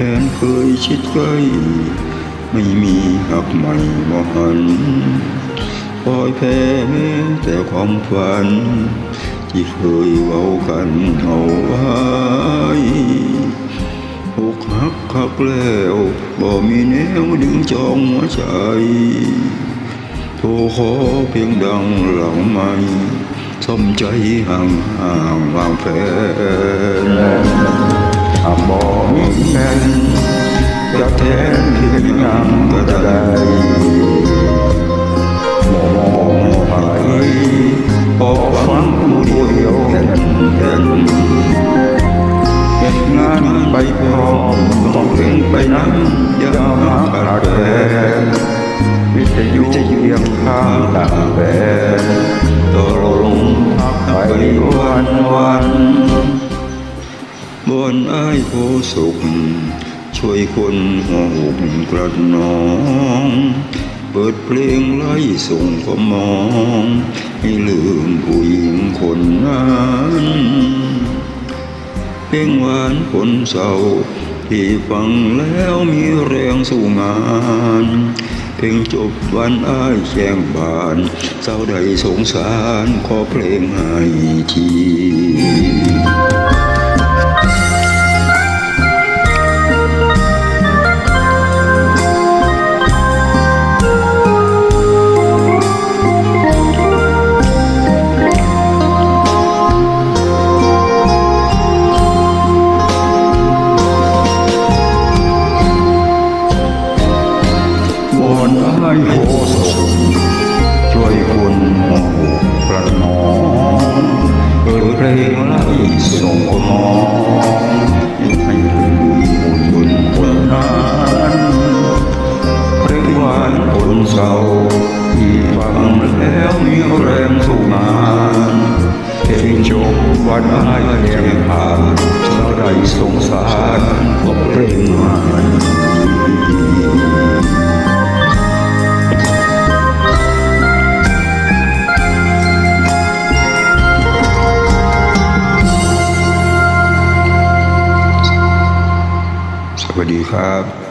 แค่เคยชิดใกล้ไม่มีหักใหม่บ่หันปล่อยแพ้แต่ความฝัน ที่เคยเว้ากันเอาไว้อกหักคักแล้วบ่มีแนวดึงจองหัวใจโทรขอเพียงดังหลังไม่สมใจห่างห่างวางแฟน หาบ่มีแฟนจะแทนเพียงงามก็จะได้มองไปออกฟังผู้เดียวแค่นแค่นเหตุงานไปพร้อมต้องเร่งไปนั้นอย่ามาขาดแคลนวิทยุเยียงข้างต่างแฟนต่อลงพักไปวันวัน บนอ้ายโพสุข ช่วยคนหัวหุกกระนอง เปิดเพลงไล่ส่งก็มอง ให้ลืมผู้หญิงคนนั้นเพลงหวานคนเศร้าที่ฟังแล้วมีแรงสู้งานเพลงจบวันอ้ายแจ้งบานเศร้าใดสงสารขอเพลงให้ที เพลงหวานคนเศร้าที่ฟังแล้วมีแรงสู้งานเพลงจบวันอ้ายแจ้งผ่านเท่าไรสงสารก็เพลงใหม่ สวัสดีครับ